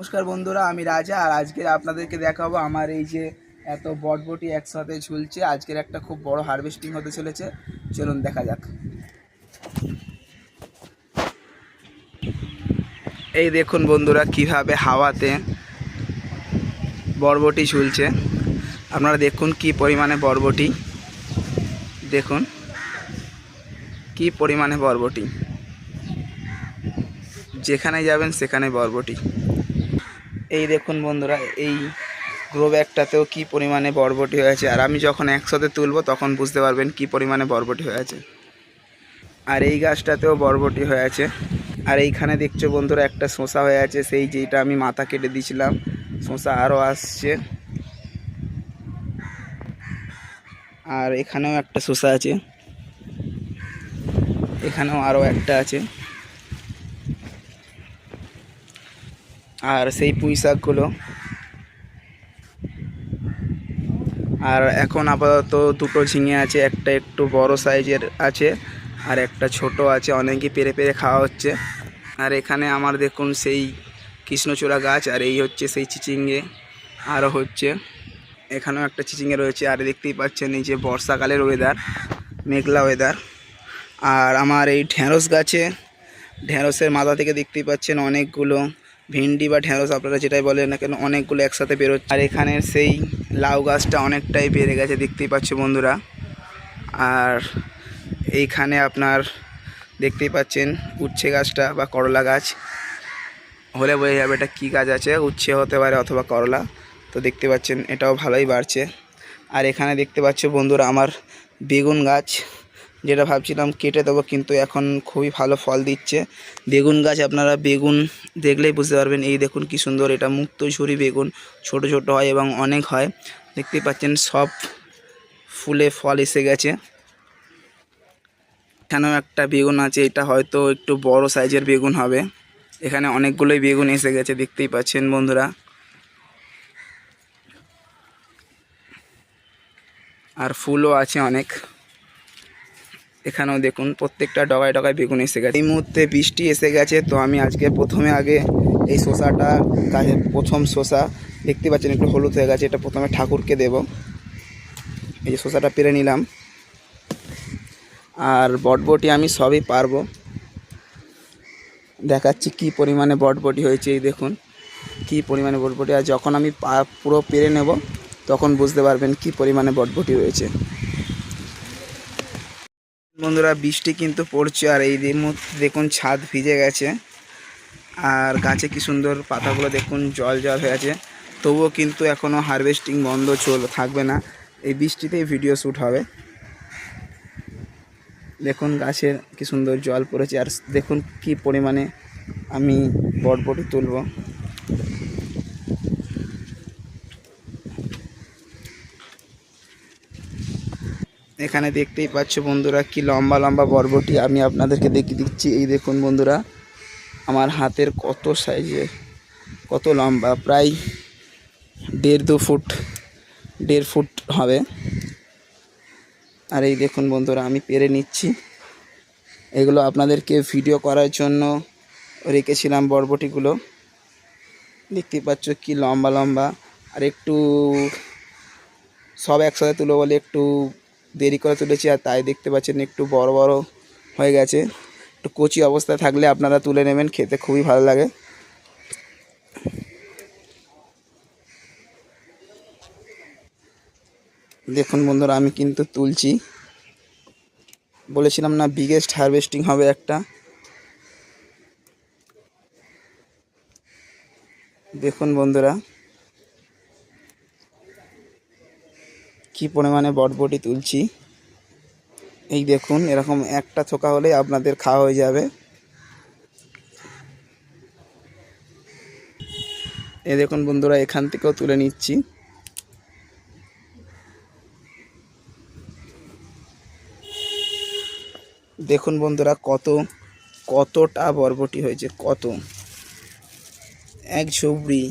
নমস্কার বন্ধুরা, আমি রাজা আর আজকে আপনাদেরকে দেখাবো আমার এই যে এত বটবটি একসাথে ঝুলছে। আজকের একটা খুব বড় হারভেস্টিং হতে চলেছে। চলুন দেখা যাক। এই দেখুন বন্ধুরা, কীভাবে হাওয়াতে বরবটি ঝুলছে। আপনারা দেখুন কি পরিমাণে বরবটি দেখুন কি পরিমাণে বরবটি যেখানে যাবেন সেখানে বরবটি এই দেখুন বন্ধুরা, এই গ্রো ব্যাগটাতেও কী পরিমাণে বরবটি হয়েছে আর আমি যখন একসাথে তুলবো, তখন বুঝতে পারবেন কি পরিমাণে বরবটি হয়েছে আর এই গাছটাতেও বরবটি হয়েছে আর এইখানে দেখছ বন্ধুরা, একটা শসা হয়ে আছে, সেই যেটা আমি মাথা কেটে দিয়েছিলাম। শসা আরও আসছে। আর এখানেও একটা শসা আছে। এখানেও আরও একটা আছে। আর সেই পুঁই শাকগুলো। আর এখন আপাতত দুটো ঝিঙে আছে, একটা একটু বড় সাইজের আছে আর একটা ছোট আছে অনেকে পেরে পেরে খাওয়া হচ্ছে। আর এখানে আমার দেখুন সেই কৃষ্ণচূড়া গাছ আর এই হচ্ছে সেই চিচিঙ্গে, আরও হচ্ছে। এখানেও একটা চিচিঙ্গে রয়েছে আর দেখতেই পাচ্ছেন এই যে বর্ষাকালের ওয়েদার মেঘলা ওয়েদার আর আমার এই ঢেঁড়স গাছে, ঢেঁড়সের মাথা থেকে দেখতেই পাচ্ছেন অনেকগুলো ভেন্ডি বা ঢেঁড়স আপনারা যেটাই বলেন না কেন, অনেকগুলো একসাথে বেরোচ্ছে। আর এখানের সেই লাউ গাছটা অনেকটাই বেড়ে গেছে, দেখতেই পাচ্ছ বন্ধুরা। আর এইখানে আপনার দেখতেই পাচ্ছেন উচ্ছে গাছটা বা করলা গাছ। হলে বোঝা যাবে এটা কী গাছ আছে, উচ্ছে হতে পারে অথবা করলা। তো দেখতে পাচ্ছেন এটাও ভালোই বাড়ছে। আর এখানে দেখতে পাচ্ছ বন্ধুরা আমার বেগুন গাছ। যেটা ভাবছিলাম কেটে দেবো, কিন্তু এখন খুবই ভালো ফল দিচ্ছে। বেগুন গাছ আপনারা বেগুন দেখলেই বুঝতে পারবেন, এই দেখুন কি সুন্দর, এটা মুক্ত ঝুরি বেগুন, ছোট ছোট হয় এবং অনেক হয়। দেখতেই পাচ্ছেন সব ফুলে ফল এসে গেছে। এখানেও একটা বেগুন আছে, এটা হয়তো একটু বড় সাইজের বেগুন হবে। এখানে অনেকগুলোই বেগুন এসে গেছে, দেখতেই পাচ্ছেন বন্ধুরা। আর ফুলও আছে অনেক। এখানেও দেখুন প্রত্যেকটা ডগায় ডগায় বেগুন এসে গেছে। এই মুহূর্তে বৃষ্টি এসে গেছে, তো আমি আজকে প্রথমে আগে এই শসাটা গাছের প্রথম শসা, দেখতে পাচ্ছেন একটু হলুদ হয়ে গেছে, এটা প্রথমে ঠাকুরকে দেব। এই যে শসাটা পেরে নিলাম। আর বটবটি আমি সবই পারব। দেখাচ্ছি কি পরিমাণে বটবটি হয়েছে, এই দেখুন। কি পরিমাণে বটবটি, আর যখন আমি পুরো পেরে নেব, তখন বুঝতে পারবেন কি পরিমাণে বটবটি রয়েছে বন্ধুরা, বৃষ্টি কিন্তু পড়ছে আর এই যে মুহূর্তে দেখুন ছাদ ভিজে গেছে। আর গাছে কি সুন্দর পাতাগুলো দেখুন, জল জল হয়ে আছে। তবুও কিন্তু এখনও হারভেস্টিং বন্ধ চল থাকবে না। এই বৃষ্টিতেই ভিডিও শ্যুট হবে। দেখুন গাছের কি সুন্দর জল পড়েছে। আর দেখুন কি পরিমাণে আমি বটবটি তুলব। এখানে দেখতেই পাচ্ছ বন্ধুরা, কি লম্বা লম্বা বরবটি আমি আপনাদেরকে দেখিয়ে দিচ্ছি। এই দেখুন বন্ধুরা, আমার হাতের কত সাইজে, কত লম্বা, প্রায় দেড় দু ফুট, দেড় ফুট হবে। আর এই দেখুন বন্ধুরা, আমি পেরে নিচ্ছি। এগুলো আপনাদেরকে ভিডিও করার জন্য রেখেছিলাম বরবটিগুলো। দেখতেই পাচ্ছ কি লম্বা লম্বা, আর একটু সব একসাথে তুলো বলে একটু দেরি করে তুলেছি আর তাই দেখতে পাচ্ছেন একটু বড় বড় হয়ে গেছে। একটু কচি অবস্থায় থাকলে আপনারা তুলে নেবেন, খেতে খুবই ভালো লাগে। দেখুন বন্ধুরা, আমি কিন্তু তুলছি। বলেছিলাম না বিগেস্ট হারভেস্টিং হবে একটা। দেখুন বন্ধুরা কি পরিমাণে বটবটি তুলছি? এই দেখুন, এরকম একটা থোকা হলেই আপনাদের খাওয়া হয়ে যাবে। এ দেখুন বন্ধুরা, এখান থেকেও তুলে নিচ্ছি। দেখুন বন্ধুরা, কত, কতটা বরবটি হয়েছে, কত। এক ঝুবড়ি।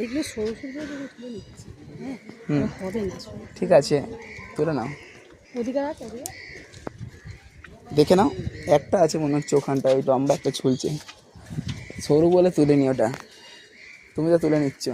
এইগুলো সরু সরু তুলে নিচ্ছি। হ্যাঁ হবে না ঠিক আছে তুলে নাও। অধিকার আছে দেখে নাও একটা আছে মনে হচ্ছে ওখানটা ওই লম্বা একটা ছুলছে সরু বলে তুলে নি ওটা। তুমি তো তুলে নিচ্ছ।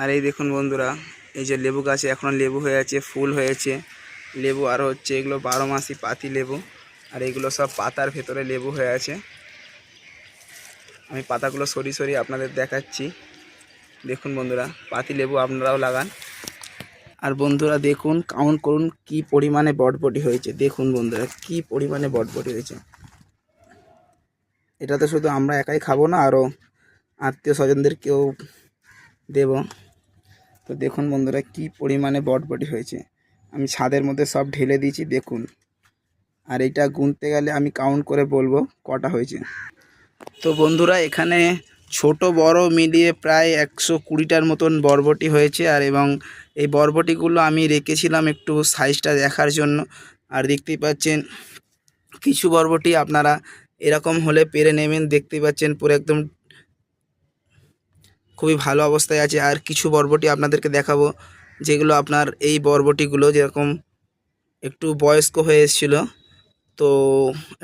আর এই দেখুন বন্ধুরা, এই যে লেবু গাছে এখন লেবু হয়ে আছে, ফুল হয়েছে লেবু আরও হচ্ছে এগুলো বারো মাসি পাতি লেবু, আর এগুলো সব পাতার ভেতরে লেবু হয়ে আছে। আমি পাতাগুলো সরি সরি আপনাদের দেখাচ্ছি। দেখুন বন্ধুরা, পাতি লেবু আপনারাও লাগান। আর বন্ধুরা দেখুন কাউন্ট করুন কি পরিমাণে বটবটি হয়েছে। দেখুন বন্ধুরা, কি পরিমাণে বটবটি হয়েছে। এটা তো শুধু আমরা একাই খাব না আরও আত্মীয় স্বজনদেরকেও দেব। তো দেখুন বন্ধুরা, কি পরিমাণে বটবটি হয়েছে। আমি ছাদের মধ্যে সব ঢেলে দিয়েছি, দেখুন। আর এটা গুনতে গেলে আমি কাউন্ট করে বলব কটা হয়েছে। তো বন্ধুরা, এখানে ছোট, বড় মিলিয়ে প্রায় একশো কুড়িটার মতন বরবটি হয়েছে। আর এবং এই বরবটিগুলো আমি রেখেছিলাম একটু সাইজটা দেখার জন্য। আর দেখতেই পাচ্ছেন, কিছু বরবটি আপনারা এরকম হলে পেরে নেবেন। দেখতেই পাচ্ছেন, পুরো একদম খুবই ভালো অবস্থায় আছে। আর কিছু বরবটি আপনাদেরকে দেখাবো, যেগুলো আপনার এই বরবটিগুলো যেরকম একটু বয়স্ক হয়ে এসেছিল। তো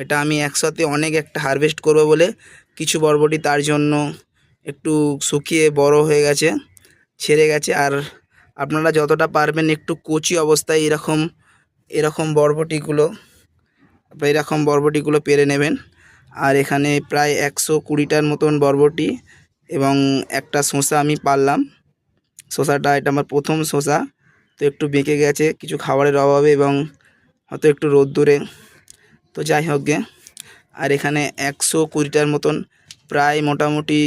এটা আমি একসাথে অনেক একটা হারভেস্ট করব বলে কিছু বরবটি তার জন্য একটু শুকিয়ে বড় হয়ে গেছে, ছেড়ে গেছে। আর আপনারা যতটা পারবেন একটু কচি অবস্থায় এরকম এরকম বরবটিগুলো এরকম বরবটিগুলো পেরে নেবেন। আর এখানে প্রায় একশো কুড়িটার মতন বরবটি এবং একটা শসা আমি পারলাম। শসাটা এটা আমার প্রথম শসা। তো একটু বেঁকে গেছে, কিছু খাবারের অভাবে এবং হয়তো একটু রোদ্দুরে। তো যাই হোক গে। আর এখানে একশো কুড়িটার মতন প্রায় মোটামুটি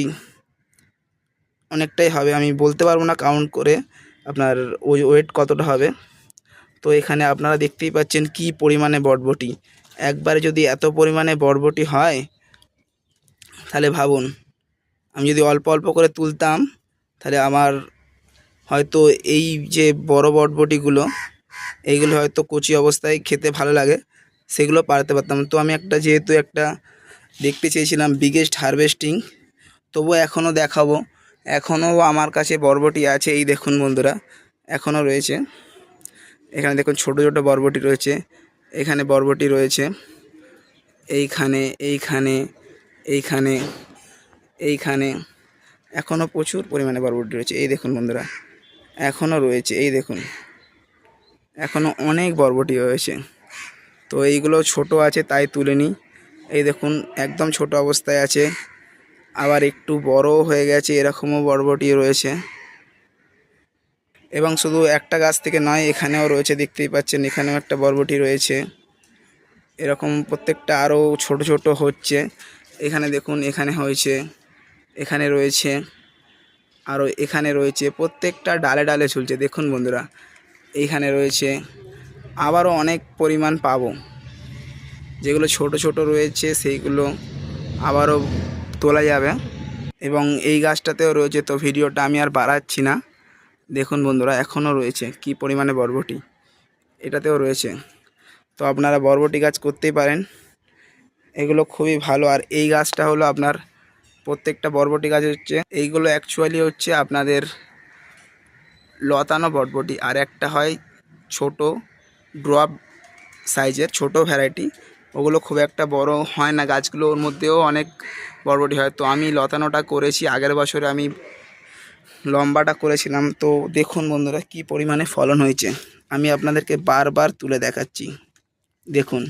অনেকটাই হবে। আমি বলতে পারব না কাউন্ট করে আপনার ওই ওয়েট কতটা হবে। তো এখানে আপনারা দেখতেই পাচ্ছেন কি পরিমাণে বটবটি। একবারে যদি এত পরিমাণে বটবটি হয়, তাহলে ভাবুন। আমি যদি অল্প অল্প করে তুলতাম, তাহলে আমার হয়তো এই যে বড় বটবটিগুলো, এইগুলো হয়তো কচি অবস্থায় খেতে ভালো লাগে, সেগুলো পারতে পারতাম। তো আমি একটা যেহেতু একটা দেখতে চেয়েছিলাম বিগেস্ট হারভেস্টিং তবুও এখনও দেখাবো। এখনও আমার কাছে বরবটি আছে, এই দেখুন বন্ধুরা, এখনও রয়েছে। এখানে দেখুন ছোট ছোট বরবটি রয়েছে, এখানে বরবটি রয়েছে, এইখানে এইখানে এইখানে এইখানে এখনও প্রচুর পরিমাণে বরবটি রয়েছে। এই দেখুন বন্ধুরা, এখনও রয়েছে, এই দেখুন, এখনও অনেক বরবটি রয়েছে। তো এইগুলো ছোট আছে, তাই তুলে নিই। এই দেখুন, একদম ছোট অবস্থায় আছে, আবার একটু বড় হয়ে গেছে, এরকমও বরবটি রয়েছে। এবং শুধু একটা গাছ থেকে নয়, এখানেও রয়েছে, দেখতেই পাচ্ছেন, এখানেও একটা বরবটি রয়েছে। এরকম প্রত্যেকটা আরও ছোট ছোট হচ্ছে। এখানে দেখুন, এখানে হয়েছে এখানে রয়েছে আরও এখানে রয়েছে, প্রত্যেকটা ডালে ডালে ঝুলছে। দেখুন বন্ধুরা, এইখানে রয়েছে, আবারও অনেক পরিমাণ পাবো। যেগুলো ছোট ছোট রয়েছে, সেইগুলো আবারও তোলা যাবে। এবং এই গাছটাতেও রয়েছে, তো ভিডিওটা আমি আর বাড়াচ্ছি না। দেখুন বন্ধুরা, এখনও রয়েছে, কি পরিমাণে বরবটি। এটাতেও রয়েছে। তো আপনারা বরবটি গাছ করতেই পারেন। এগুলো খুবই ভালো। আর এই গাছটা হলো আপনার প্রত্যেকটা বরবটি গাছ হচ্ছে। এইগুলো অ্যাকচুয়ালি হচ্ছে আপনাদের লতানো বরবটি। আর একটা হয় ছোট ড্রপ সাইজের, ছোট ভ্যারাইটি ওগুলো খুব একটা বড় হয় না। গাছগুলো ওর মধ্যেও অনেক বরবটি হয়। তো আমি লতানোটা করেছি। আগের বছরে আমি লম্বাটা করেছিলাম। তো দেখুন বন্ধুরা কি পরিমাণে ফলন হয়েছে। আমি আপনাদেরকে বারবার তুলে দেখাচ্ছি। দেখুন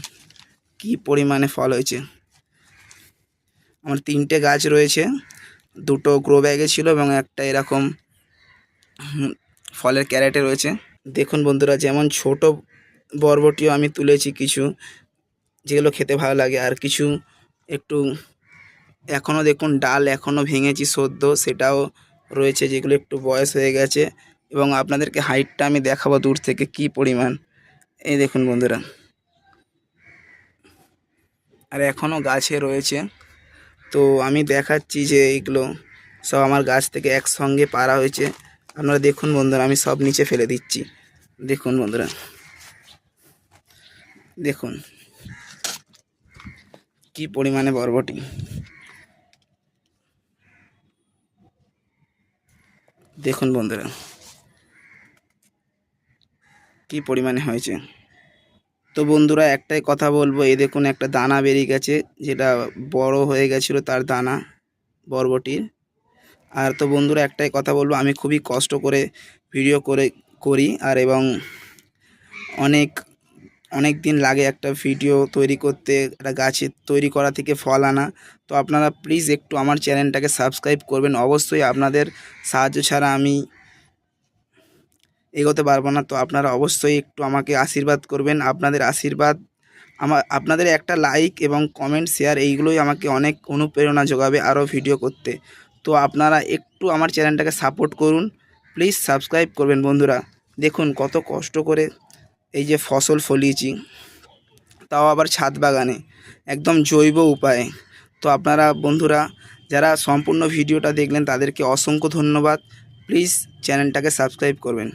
কি পরিমাণে ফল হয়েছে। আমার তিনটে গাছ রয়েছে। দুটো গ্রো ব্যাগে ছিল এবং একটা এরকম ফলের ক্যারেটে রয়েছে। দেখুন বন্ধুরা, যেমন ছোট বরবটিও আমি তুলেছি কিছু, যেগুলো খেতে ভালো লাগে। আর কিছু একটু এখনও দেখুন ডাল এখনও ভেঙেছি, সদ্য সেটাও রয়েছে, যেগুলো একটু বয়স হয়ে গেছে। এবং আপনাদেরকে হাইটটা আমি দেখাবো দূর থেকে কি পরিমাণ। এই দেখুন বন্ধুরা। আর এখনও গাছে রয়েছে। তো আমি দেখাচ্ছি যে এইগুলো সব আমার গাছ থেকে একসঙ্গে পারা হয়েছে। আপনারা দেখুন বন্ধুরা, আমি সব নিচে ফেলে দিচ্ছি। দেখুন বন্ধুরা। দেখুন। কি পরিমাণে বরবটি। দেখুন বন্ধুরা। কি পরিমাণে হয়েছে। তো বন্ধুরা একটাই কথা বলব এ দেখুন একটা দানা বেরিয়ে গেছে, যেটা বড় হয়ে গেছিল তার দানা, বরবটির। আর তো বন্ধুরা একটাই কথা বলব, আমি খুবই কষ্ট করে ভিডিও করে, করি, আর এবং অনেক অনেক দিন লাগে একটা ভিডিও তৈরি করতে, একটা গাছে তৈরি করা থেকে ফল আনা। তো আপনারা প্লিজ একটু আমার চ্যানেলটাকে সাবস্ক্রাইব করবেন, অবশ্যই আপনাদের সাহায্য ছাড়া আমি এগোতে পারব না। তো আপনারা অবশ্যই একটু আমাকে আশীর্বাদ করবেন। আপনাদের আশীর্বাদ আমার আপনাদের একটা লাইক এবং কমেন্ট শেয়ার এইগুলোই আমাকে অনেক অনুপ্রেরণা যোগাবে আরও ভিডিও করতে। তো আপনারা একটু আমার চ্যানেলটাকে সাপোর্ট করুন। প্লিজ সাবস্ক্রাইব করবেন বন্ধুরা। দেখুন কত কষ্ট করে এই যে ফসল ফলিয়েছি। তাও আবার ছাদ বাগানে। একদম জৈব উপায়ে। তো আপনারা বন্ধুরা, যারা সম্পূর্ণ ভিডিওটা দেখলেন তাদেরকে অসংখ্য ধন্যবাদ। প্লিজ চ্যানেলটাকে সাবস্ক্রাইব করবেন।